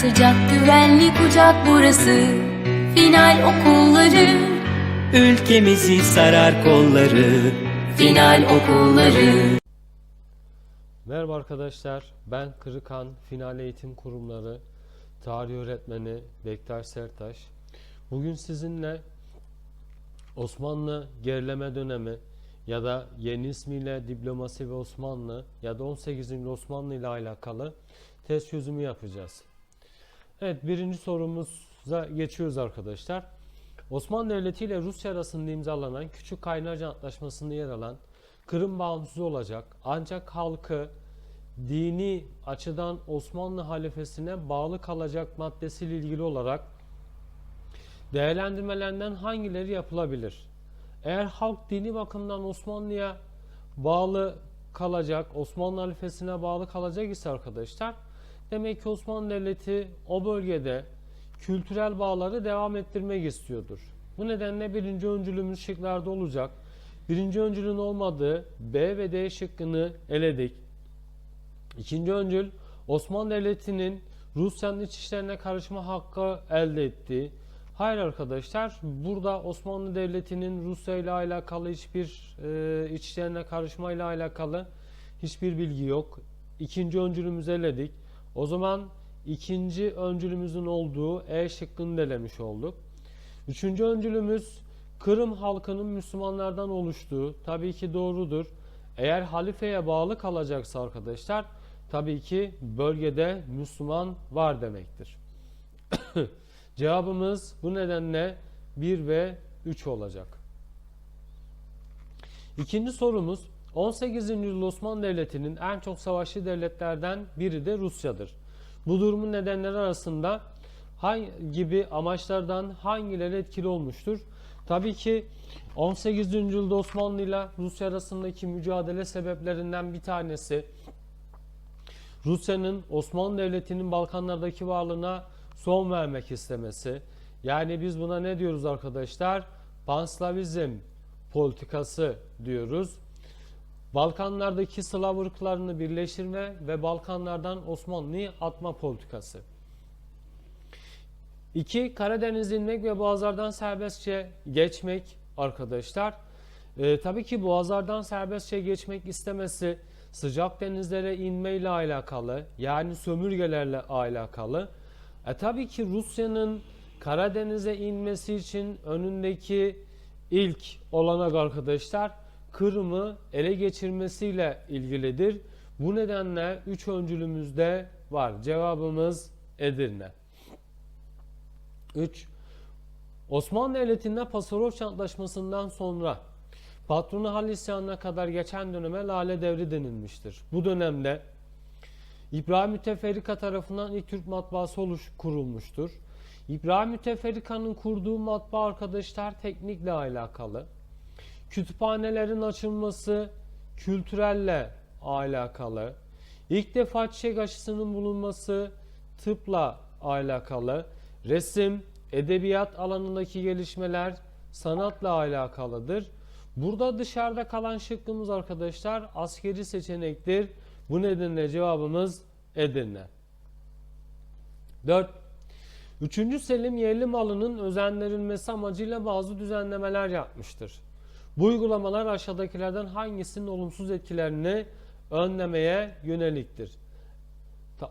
Sıcak güvenli kucak burası Final okulları Ülkemizi sarar kolları Final okulları Merhaba arkadaşlar, ben Kırıkan Final Eğitim Kurumları Tarih Öğretmeni Bektaş Sertaş. Bugün sizinle Osmanlı gerileme dönemi ya da yeni ismiyle Diplomasi ve Osmanlı ya da 18. Osmanlı ile alakalı test çözümü yapacağız. Evet birinci sorumuza geçiyoruz arkadaşlar. Osmanlı Devleti ile Rusya arasında imzalanan Küçük Kaynarca Antlaşması'nda yer alan Kırım bağımsız olacak ancak halkı dini açıdan Osmanlı halifesine bağlı kalacak maddesiyle ilgili olarak değerlendirmelerinden hangileri yapılabilir? Eğer halk dini bakımdan Osmanlı'ya bağlı kalacak, Osmanlı halifesine bağlı kalacak ise arkadaşlar demek ki Osmanlı Devleti o bölgede kültürel bağları devam ettirmek istiyordur. Bu nedenle birinci öncülümüz şıklarda olacak. Birinci öncülün olmadığı B ve D şıkkını eledik. İkinci öncül Osmanlı Devleti'nin Rusya'nın iç işlerine karışma hakkı elde ettiği. Hayır arkadaşlar burada Osmanlı Devleti'nin Rusya ile alakalı hiçbir e, iç işlerine karışma ile alakalı hiçbir bilgi yok. İkinci öncülümüzü eledik. O zaman ikinci öncülümüzün olduğu E şıkkını delemiş olduk. Üçüncü öncülümüz Kırım halkının Müslümanlardan oluştuğu tabii ki doğrudur. Eğer halifeye bağlı kalacaksa arkadaşlar tabii ki bölgede Müslüman var demektir. Cevabımız bu nedenle 1 ve 3 olacak. İkinci sorumuz 18. yüzyıl Osmanlı Devleti'nin en çok savaşçı devletlerden biri de Rusya'dır. Bu durumun nedenleri arasında hangi gibi amaçlardan hangileri etkili olmuştur? Tabii ki 18. yüzyılda Osmanlı ile Rusya arasındaki mücadele sebeplerinden bir tanesi Rusya'nın Osmanlı Devleti'nin Balkanlardaki varlığına son vermek istemesi. Yani biz buna ne diyoruz arkadaşlar? Panslavizm politikası diyoruz. Balkanlardaki Slav ırklarını birleştirme ve Balkanlardan Osmanlı'yı atma politikası. 2. Karadeniz inmek ve boğazlardan serbestçe geçmek arkadaşlar. Ee, tabii ki boğazlardan serbestçe geçmek istemesi sıcak denizlere inme ile alakalı yani sömürgelerle alakalı. E, tabii ki Rusya'nın Karadeniz'e inmesi için önündeki ilk olanak arkadaşlar Kırım'ı ele geçirmesiyle ilgilidir. Bu nedenle 3 öncülümüzde var. Cevabımız Edirne. 3. Osmanlı Devleti'nde Pasarofça Antlaşması'ndan sonra patronu hal isyanına kadar geçen döneme Lale Devri denilmiştir. Bu dönemde İbrahim Müteferrika tarafından ilk Türk matbaası oluş, kurulmuştur. İbrahim Müteferrika'nın kurduğu matbaa arkadaşlar teknikle alakalı. Kütüphanelerin açılması kültürelle alakalı. İlk defa çiçek aşısının bulunması tıpla alakalı. Resim, edebiyat alanındaki gelişmeler sanatla alakalıdır. Burada dışarıda kalan şıkkımız arkadaşlar askeri seçenektir. Bu nedenle cevabımız Edirne. 4. 3. Selim yerli malının özendirilmesi amacıyla bazı düzenlemeler yapmıştır. Bu uygulamalar aşağıdakilerden hangisinin olumsuz etkilerini önlemeye yöneliktir?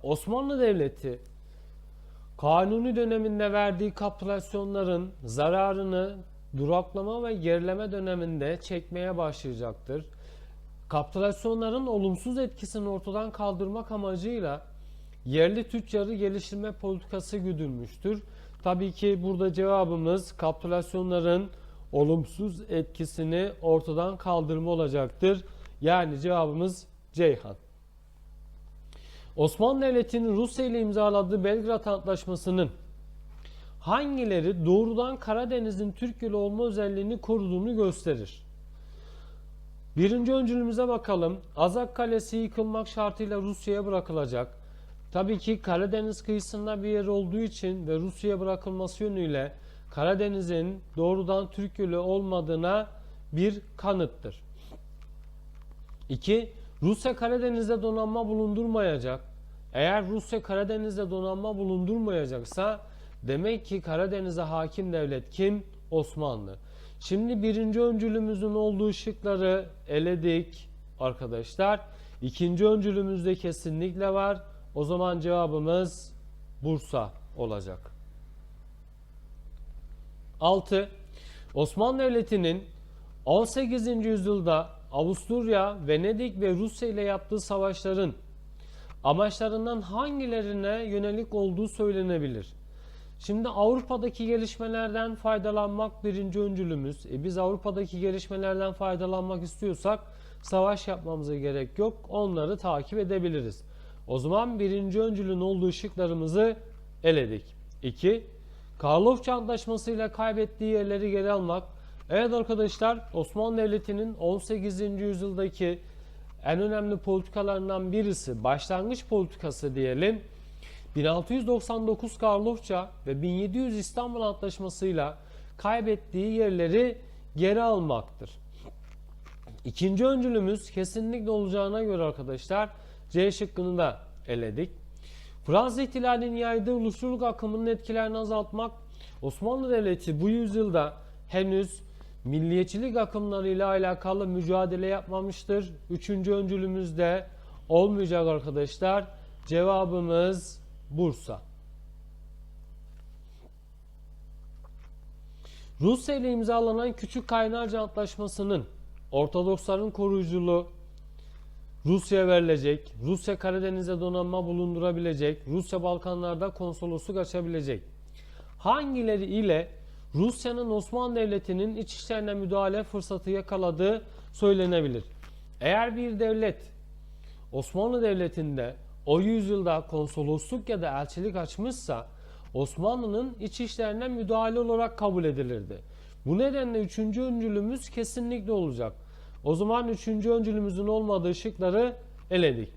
Osmanlı Devleti Kanuni döneminde verdiği kapitülasyonların zararını duraklama ve gerileme döneminde çekmeye başlayacaktır. Kapitülasyonların olumsuz etkisini ortadan kaldırmak amacıyla yerli tüccarı geliştirme politikası güdülmüştür. Tabii ki burada cevabımız kapitülasyonların olumsuz etkisini ortadan kaldırma olacaktır. Yani cevabımız Ceyhan. Osmanlı Devleti'nin Rusya ile imzaladığı Belgrad Antlaşması'nın hangileri doğrudan Karadeniz'in Türkiye olma özelliğini koruduğunu gösterir? Birinci öncülümüze bakalım. Azak Kalesi yıkılmak şartıyla Rusya'ya bırakılacak. Tabii ki Karadeniz kıyısında bir yer olduğu için ve Rusya'ya bırakılması yönüyle Karadeniz'in doğrudan Türkiye olmadığına bir kanıttır. 2. Rusya Karadeniz'de donanma bulundurmayacak. Eğer Rusya Karadeniz'de donanma bulundurmayacaksa demek ki Karadeniz'e hakim devlet kim? Osmanlı. Şimdi birinci öncülümüzün olduğu şıkları eledik arkadaşlar. İkinci öncülümüzde kesinlikle var. O zaman cevabımız Bursa olacak. 6. Osmanlı Devleti'nin 18. yüzyılda Avusturya, Venedik ve Rusya ile yaptığı savaşların amaçlarından hangilerine yönelik olduğu söylenebilir. Şimdi Avrupa'daki gelişmelerden faydalanmak birinci öncülümüz. E biz Avrupa'daki gelişmelerden faydalanmak istiyorsak savaş yapmamıza gerek yok. Onları takip edebiliriz. O zaman birinci öncülün olduğu ışıklarımızı eledik. 2. Karlofça Antlaşması kaybettiği yerleri geri almak. Evet arkadaşlar Osmanlı Devleti'nin 18. yüzyıldaki en önemli politikalarından birisi başlangıç politikası diyelim. 1699 Karlofça ve 1700 İstanbul Antlaşması'yla kaybettiği yerleri geri almaktır. İkinci öncülümüz kesinlikle olacağına göre arkadaşlar C şıkkını da eledik. Fransız ihtilalinin yaydığı ulusçuluk akımının etkilerini azaltmak Osmanlı Devleti bu yüzyılda henüz milliyetçilik akımlarıyla alakalı mücadele yapmamıştır. Üçüncü öncülümüz de olmayacak arkadaşlar. Cevabımız Bursa. Rusya ile imzalanan Küçük Kaynarca Antlaşması'nın Ortodoksların koruyuculuğu Rusya verilecek, Rusya Karadeniz'de donanma bulundurabilecek, Rusya Balkanlarda konsolosluk açabilecek. Hangileri ile Rusya'nın Osmanlı Devleti'nin iç işlerine müdahale fırsatı yakaladığı söylenebilir. Eğer bir devlet Osmanlı Devleti'nde o yüzyılda konsolosluk ya da elçilik açmışsa Osmanlı'nın iç işlerine müdahale olarak kabul edilirdi. Bu nedenle üçüncü öncülümüz kesinlikle olacak. O zaman üçüncü öncülümüzün olmadığı şıkları eledik.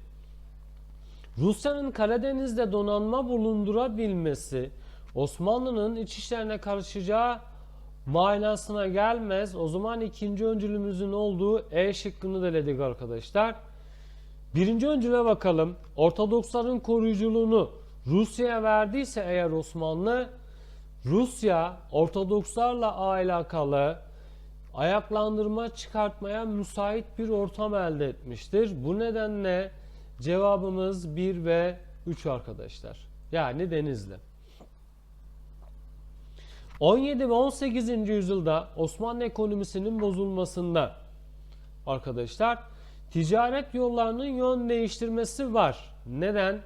Rusya'nın Karadeniz'de donanma bulundurabilmesi Osmanlı'nın iç işlerine karışacağı manasına gelmez. O zaman ikinci öncülümüzün olduğu E şıkkını da eledik arkadaşlar. Birinci öncüle bakalım. Ortodoksların koruyuculuğunu Rusya'ya verdiyse eğer Osmanlı, Rusya Ortodokslarla alakalı ayaklandırma çıkartmaya müsait bir ortam elde etmiştir. Bu nedenle cevabımız 1 ve 3 arkadaşlar. Yani Denizli. 17 ve 18. yüzyılda Osmanlı ekonomisinin bozulmasında arkadaşlar ticaret yollarının yön değiştirmesi var. Neden?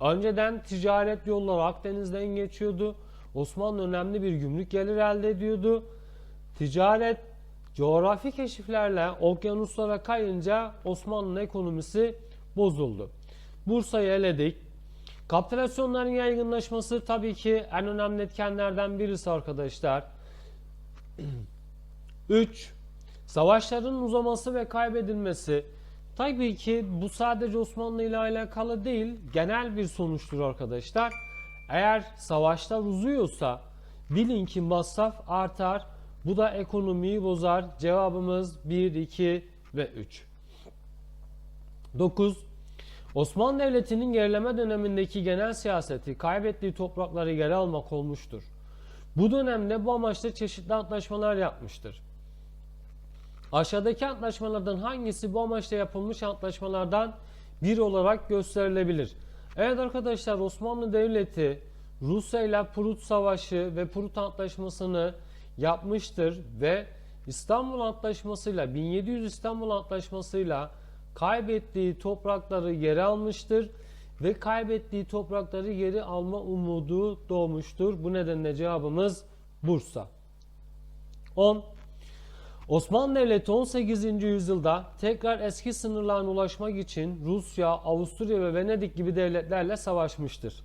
Önceden ticaret yolları Akdeniz'den geçiyordu. Osmanlı önemli bir gümrük gelir elde ediyordu. Ticaret coğrafi keşiflerle okyanuslara kayınca Osmanlı'nın ekonomisi bozuldu. Bursa'yı eledik. Kapitülasyonların yaygınlaşması tabii ki en önemli etkenlerden birisi arkadaşlar. 3. Savaşların uzaması ve kaybedilmesi. Tabii ki bu sadece Osmanlı ile alakalı değil, genel bir sonuçtur arkadaşlar. Eğer savaşlar uzuyorsa bilin ki masraf artar. Bu da ekonomiyi bozar. Cevabımız 1, 2 ve 3. 9. Osmanlı Devleti'nin gerileme dönemindeki genel siyaseti kaybettiği toprakları geri almak olmuştur. Bu dönemde bu amaçla çeşitli antlaşmalar yapmıştır. Aşağıdaki antlaşmalardan hangisi bu amaçla yapılmış antlaşmalardan biri olarak gösterilebilir? Evet arkadaşlar Osmanlı Devleti Rusya ile Prut Savaşı ve Prut Antlaşması'nı yapmıştır ve İstanbul Antlaşması'yla 1700 İstanbul Antlaşması'yla kaybettiği toprakları geri almıştır ve kaybettiği toprakları geri alma umudu doğmuştur. Bu nedenle cevabımız Bursa. 10. Osmanlı Devleti 18. yüzyılda tekrar eski sınırlarına ulaşmak için Rusya, Avusturya ve Venedik gibi devletlerle savaşmıştır.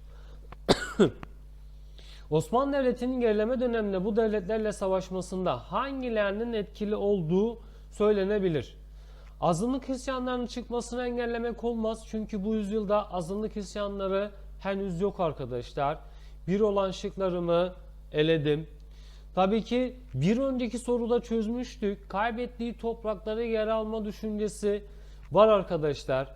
Osmanlı Devleti'nin gerileme döneminde bu devletlerle savaşmasında hangilerinin etkili olduğu söylenebilir. Azınlık isyanlarının çıkmasını engellemek olmaz çünkü bu yüzyılda azınlık isyanları henüz yok arkadaşlar. Bir olan şıklarımı eledim. Tabii ki bir önceki soruda çözmüştük. Kaybettiği toprakları geri alma düşüncesi var arkadaşlar.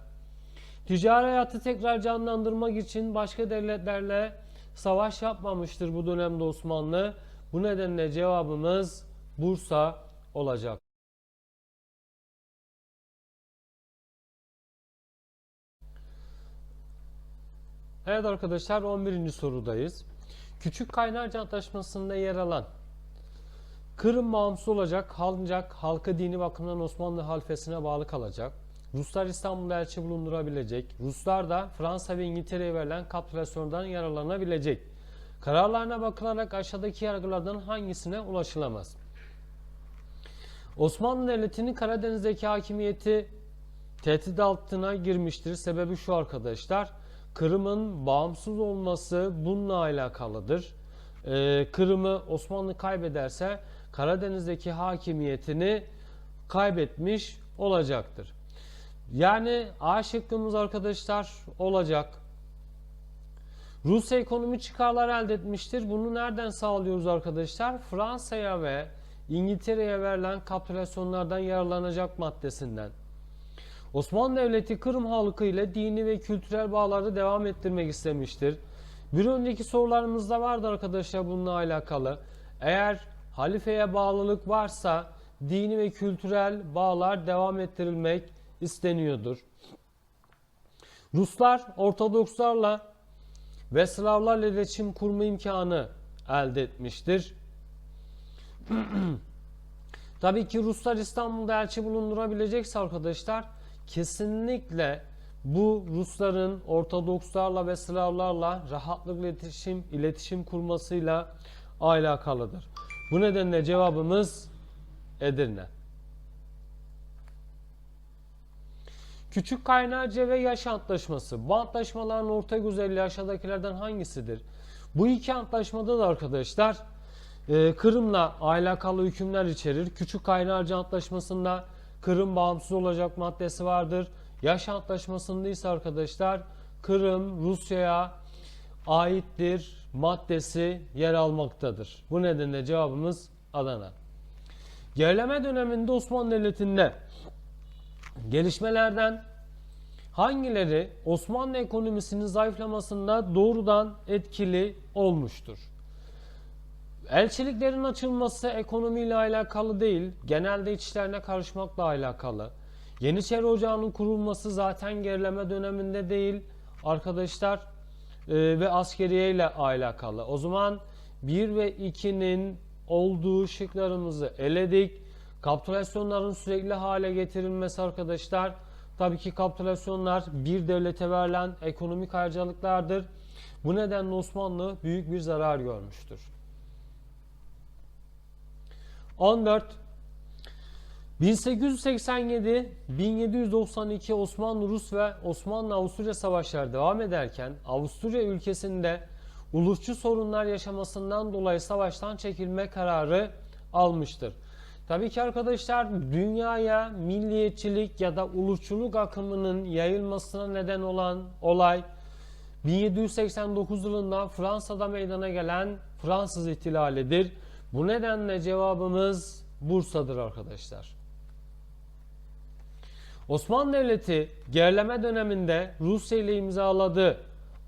Ticari hayatı tekrar canlandırmak için başka devletlerle savaş yapmamıştır bu dönemde Osmanlı. Bu nedenle cevabımız Bursa olacak. Evet arkadaşlar 11. sorudayız. Küçük Kaynarca Antlaşması'nda yer alan Kırım bağımsız olacak, ancak halkı dini bakımdan Osmanlı halifesine bağlı kalacak. Ruslar İstanbul'da elçi bulundurabilecek. Ruslar da Fransa ve İngiltere'ye verilen kapitülasyondan yararlanabilecek. Kararlarına bakılarak aşağıdaki yargılardan hangisine ulaşılamaz? Osmanlı Devleti'nin Karadeniz'deki hakimiyeti tehdit altına girmiştir. Sebebi şu arkadaşlar. Kırım'ın bağımsız olması bununla alakalıdır. Ee, Kırım'ı Osmanlı kaybederse Karadeniz'deki hakimiyetini kaybetmiş olacaktır. Yani A şıkkımız arkadaşlar olacak. Rusya ekonomi çıkarlar elde etmiştir. Bunu nereden sağlıyoruz arkadaşlar? Fransa'ya ve İngiltere'ye verilen kapitülasyonlardan yararlanacak maddesinden. Osmanlı Devleti Kırım halkı ile dini ve kültürel bağları devam ettirmek istemiştir. Bir önceki sorularımızda vardı arkadaşlar bununla alakalı. Eğer halifeye bağlılık varsa dini ve kültürel bağlar devam ettirilmek isteniyordur. Ruslar Ortodokslarla ve Slavlarla iletişim kurma imkanı elde etmiştir. Tabii ki Ruslar İstanbul'da elçi bulundurabilecekse arkadaşlar kesinlikle bu Rusların Ortodokslarla ve Slavlarla rahatlıkla iletişim, iletişim kurmasıyla alakalıdır. Bu nedenle cevabımız Edirne. Küçük Kaynarca ve Yaş Antlaşması. Bu antlaşmaların ortak özelliği aşağıdakilerden hangisidir? Bu iki antlaşmada da arkadaşlar e, Kırım'la alakalı hükümler içerir. Küçük Kaynarca Antlaşması'nda Kırım bağımsız olacak maddesi vardır. Yaş Antlaşması'nda ise arkadaşlar Kırım Rusya'ya aittir maddesi yer almaktadır. Bu nedenle cevabımız Adana. Gerileme döneminde Osmanlı Devleti'nde gelişmelerden hangileri Osmanlı ekonomisinin zayıflamasında doğrudan etkili olmuştur? Elçiliklerin açılması ekonomiyle alakalı değil, genelde içlerine karışmakla alakalı. Yeniçeri Ocağı'nın kurulması zaten gerileme döneminde değil arkadaşlar e, ve askeriye ile alakalı. O zaman 1 ve 2'nin olduğu şıklarımızı eledik. Kapitülasyonların sürekli hale getirilmesi arkadaşlar. Tabii ki kapitülasyonlar bir devlete verilen ekonomik harcalıklardır. Bu nedenle Osmanlı büyük bir zarar görmüştür. 14 1887-1792 Osmanlı-Rus ve Osmanlı-Avusturya savaşları devam ederken Avusturya ülkesinde ulusçu sorunlar yaşamasından dolayı savaştan çekilme kararı almıştır. Tabii ki arkadaşlar dünyaya milliyetçilik ya da ulusçuluk akımının yayılmasına neden olan olay 1789 yılında Fransa'da meydana gelen Fransız ihtilalidir. Bu nedenle cevabımız Bursa'dır arkadaşlar. Osmanlı Devleti gerileme döneminde Rusya ile imzaladığı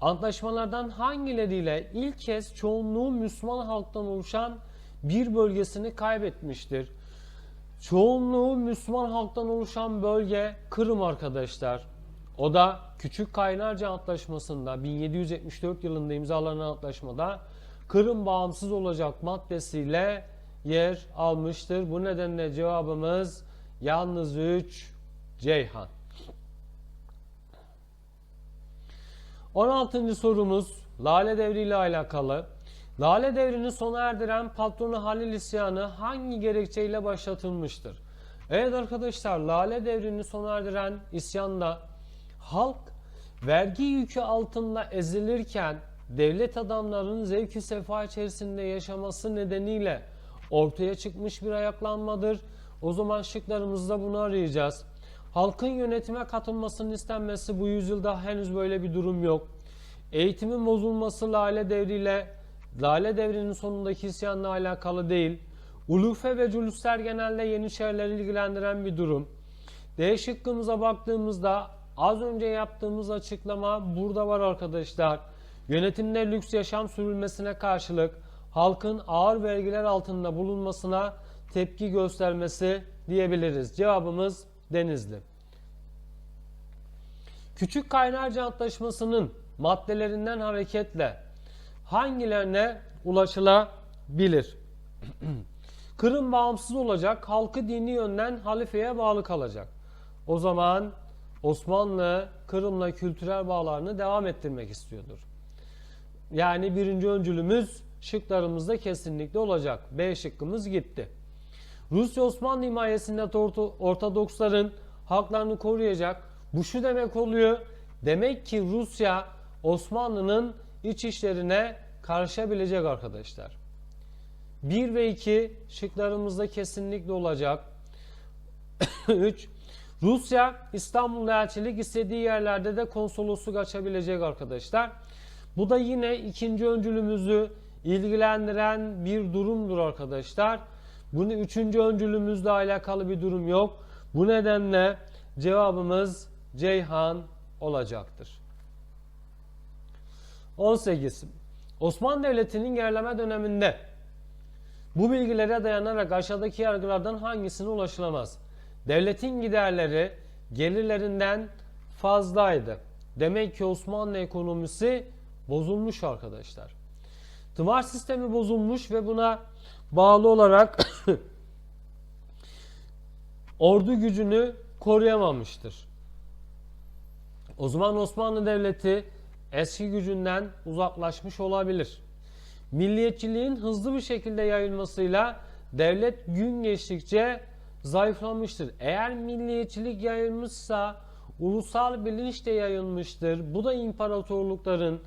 antlaşmalardan hangileriyle ilk kez çoğunluğu Müslüman halktan oluşan bir bölgesini kaybetmiştir? Çoğunluğu Müslüman halktan oluşan bölge Kırım arkadaşlar. O da Küçük Kaynarca Antlaşması'nda 1774 yılında imzalanan antlaşmada Kırım bağımsız olacak maddesiyle yer almıştır. Bu nedenle cevabımız yalnız 3 Ceyhan. 16. sorumuz Lale Devri ile alakalı. Lale Devri'ni sona erdiren patronu Halil isyanı hangi gerekçeyle başlatılmıştır? Evet arkadaşlar Lale Devri'ni sona erdiren isyanda halk vergi yükü altında ezilirken devlet adamlarının zevki sefa içerisinde yaşaması nedeniyle ortaya çıkmış bir ayaklanmadır. O zaman şıklarımızda bunu arayacağız. Halkın yönetime katılmasının istenmesi bu yüzyılda henüz böyle bir durum yok. Eğitimin bozulması Lale Devri'yle Lale Devri'nin sonundaki isyanla alakalı değil. Ulufe ve cülüsler genelde Yeniçerileri ilgilendiren bir durum. D şıkkımıza baktığımızda Az önce yaptığımız açıklama burada var arkadaşlar. Yönetimde lüks yaşam sürülmesine karşılık halkın ağır vergiler altında bulunmasına tepki göstermesi diyebiliriz. Cevabımız Denizli. Küçük Kaynarca Antlaşması'nın maddelerinden hareketle hangilerine ulaşılabilir? Kırım bağımsız olacak, halkı dini yönden halifeye bağlı kalacak. O zaman Osmanlı Kırım'la kültürel bağlarını devam ettirmek istiyordur. Yani birinci öncülümüz şıklarımızda kesinlikle olacak. B şıkkımız gitti. Rusya Osmanlı himayesinde Orto- Ortodoksların haklarını koruyacak. Bu şu demek oluyor. Demek ki Rusya Osmanlı'nın iç işlerine karışabilecek arkadaşlar. 1 ve 2 şıklarımızda kesinlikle olacak. 3. Rusya İstanbul elçilik istediği yerlerde de konsolosluk açabilecek arkadaşlar. Bu da yine ikinci öncülümüzü ilgilendiren bir durumdur arkadaşlar. Bunu üçüncü öncülümüzle alakalı bir durum yok. Bu nedenle cevabımız Ceyhan olacaktır. 18. Osmanlı Devleti'nin gerileme döneminde bu bilgilere dayanarak aşağıdaki yargılardan hangisine ulaşılamaz? Devletin giderleri gelirlerinden fazlaydı. Demek ki Osmanlı ekonomisi bozulmuş arkadaşlar. Tımar sistemi bozulmuş ve buna bağlı olarak ordu gücünü koruyamamıştır. O zaman Osmanlı Devleti eski gücünden uzaklaşmış olabilir. Milliyetçiliğin hızlı bir şekilde yayılmasıyla devlet gün geçtikçe zayıflamıştır. Eğer milliyetçilik yayılmışsa ulusal bilinç de yayılmıştır. Bu da imparatorlukların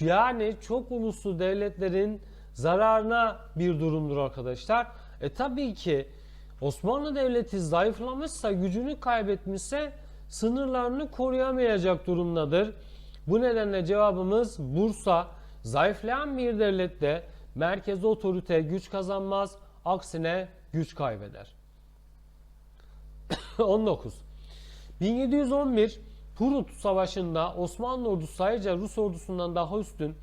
yani çok uluslu devletlerin zararına bir durumdur arkadaşlar. E tabii ki Osmanlı Devleti zayıflamışsa, gücünü kaybetmişse sınırlarını koruyamayacak durumdadır. Bu nedenle cevabımız Bursa. Zayıflayan bir devlette merkez otorite güç kazanmaz, aksine güç kaybeder. 19. 1711 Prut Savaşı'nda Osmanlı ordusu sayıca Rus ordusundan daha üstün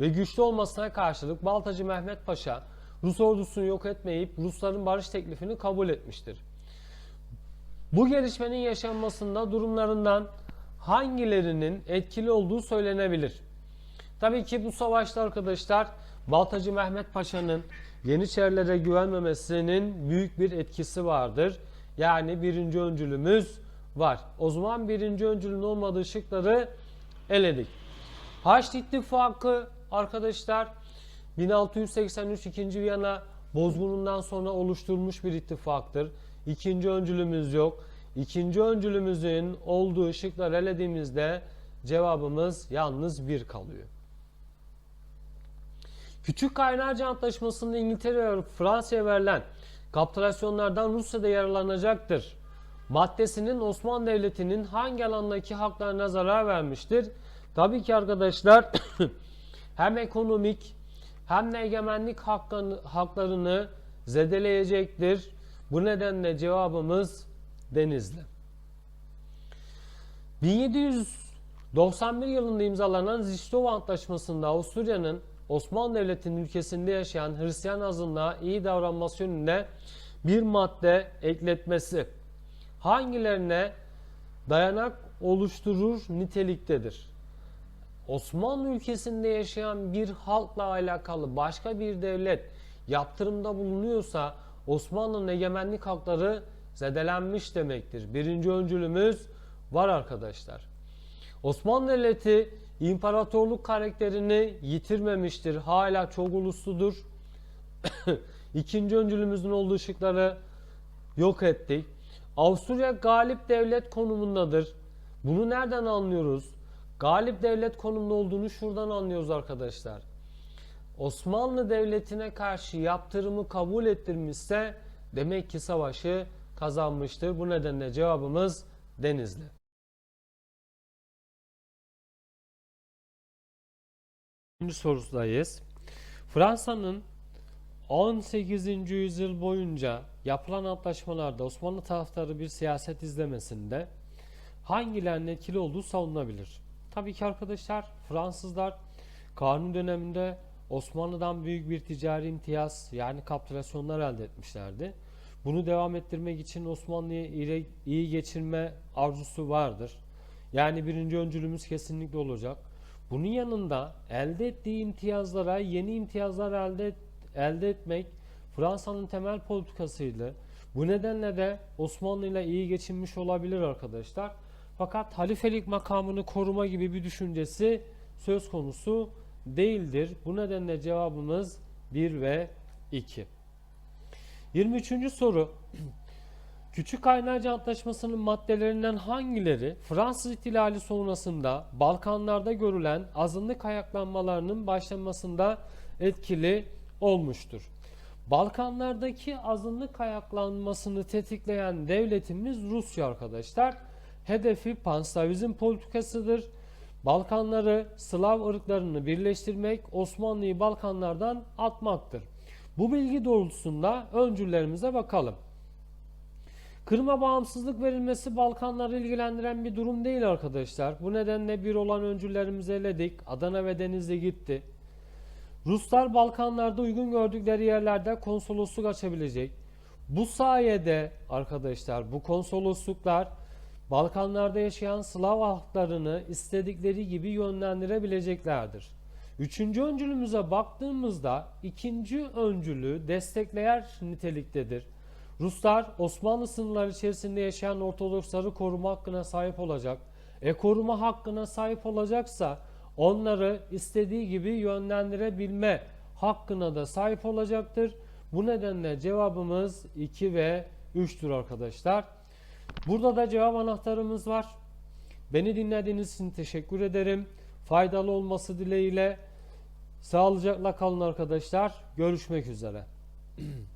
ve güçlü olmasına karşılık Baltacı Mehmet Paşa Rus ordusunu yok etmeyip Rusların barış teklifini kabul etmiştir. Bu gelişmenin yaşanmasında durumlarından hangilerinin etkili olduğu söylenebilir. Tabii ki bu savaşta arkadaşlar Baltacı Mehmet Paşa'nın Yeniçerilere güvenmemesinin büyük bir etkisi vardır. Yani birinci öncülümüz var. O zaman birinci öncülün olmadığı şıkları eledik. Haçlı İttifakı arkadaşlar 1683 2. Viyana bozgunundan sonra oluşturulmuş bir ittifaktır. İkinci öncülümüz yok. İkinci öncülümüzün olduğu şıklar elediğimizde cevabımız yalnız bir kalıyor. Küçük Kaynarca Antlaşması'nda İngiltere ve Fransa'ya verilen kapitülasyonlardan Rusya'da yararlanacaktır. Maddesinin Osmanlı Devleti'nin hangi alandaki haklarına zarar vermiştir? Tabii ki arkadaşlar hem ekonomik hem de egemenlik haklarını zedeleyecektir. Bu nedenle cevabımız Denizli. 1791 yılında imzalanan Zistova Antlaşması'nda Avusturya'nın Osmanlı Devleti'nin ülkesinde yaşayan Hristiyan azınlığa iyi davranması yönünde bir madde ekletmesi hangilerine dayanak oluşturur niteliktedir? Osmanlı ülkesinde yaşayan bir halkla alakalı başka bir devlet yaptırımda bulunuyorsa Osmanlı'nın egemenlik hakları zedelenmiş demektir. Birinci öncülümüz var arkadaşlar. Osmanlı Devleti imparatorluk karakterini yitirmemiştir. Hala çok ulusludur. İkinci öncülümüzün olduğu şıkları yok ettik. Avusturya galip devlet konumundadır. Bunu nereden anlıyoruz? Galip devlet konumunda olduğunu şuradan anlıyoruz arkadaşlar. Osmanlı Devleti'ne karşı yaptırımı kabul ettirmişse demek ki savaşı kazanmıştır. Bu nedenle cevabımız Denizli. Üçüncü sorusundayız. Fransa'nın 18. yüzyıl boyunca yapılan antlaşmalarda Osmanlı taraftarı bir siyaset izlemesinde hangilerinin etkili olduğu savunulabilir. Tabii ki arkadaşlar Fransızlar Kanuni döneminde Osmanlı'dan büyük bir ticari imtiyaz yani kapitülasyonlar elde etmişlerdi. Bunu devam ettirmek için Osmanlı'ya iyi, iyi geçirme arzusu vardır. Yani birinci öncülümüz kesinlikle olacak. Bunun yanında elde ettiği imtiyazlara yeni imtiyazlar elde, et- elde etmek Fransa'nın temel politikasıydı. Bu nedenle de Osmanlı ile iyi geçinmiş olabilir arkadaşlar. Fakat halifelik makamını koruma gibi bir düşüncesi söz konusu değildir. Bu nedenle cevabımız 1 ve 2. 23. soru. Küçük Kaynarca Antlaşması'nın maddelerinden hangileri Fransız ihtilali sonrasında Balkanlarda görülen azınlık ayaklanmalarının başlamasında etkili olmuştur? Balkanlardaki azınlık ayaklanmasını tetikleyen devletimiz Rusya arkadaşlar. Hedefi panslavizm politikasıdır. Balkanları, Slav ırklarını birleştirmek, Osmanlı'yı Balkanlardan atmaktır. Bu bilgi doğrultusunda öncüllerimize bakalım. Kırım'a bağımsızlık verilmesi Balkanları ilgilendiren bir durum değil arkadaşlar. Bu nedenle bir olan öncüllerimizi eledik. Adana ve Denizli gitti. Ruslar Balkanlarda uygun gördükleri yerlerde konsolosluk açabilecek. Bu sayede arkadaşlar bu konsolosluklar Balkanlarda yaşayan Slav halklarını istedikleri gibi yönlendirebileceklerdir. Üçüncü öncülümüze baktığımızda ikinci öncülü destekleyen niteliktedir. Ruslar Osmanlı sınırları içerisinde yaşayan Ortodoksları koruma hakkına sahip olacak. E koruma hakkına sahip olacaksa onları istediği gibi yönlendirebilme hakkına da sahip olacaktır. Bu nedenle cevabımız 2 ve 3'tür arkadaşlar. Burada da cevap anahtarımız var. Beni dinlediğiniz için teşekkür ederim. Faydalı olması dileğiyle sağlıcakla kalın arkadaşlar. Görüşmek üzere.